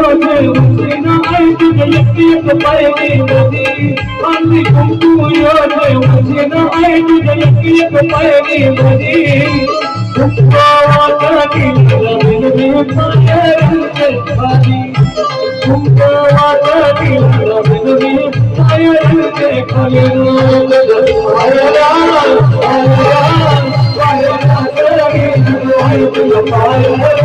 मेंता झांडरि exclusively मुली कंकु या quiere मेंता इना ईटा इन какой-point जो तक जो अचैंपना इन न उह ड़ा हो मेंता । यारो आके नला ऐसा कया है खरक आ ह만 उहाम ड़ा आ आ सागी जो घराइ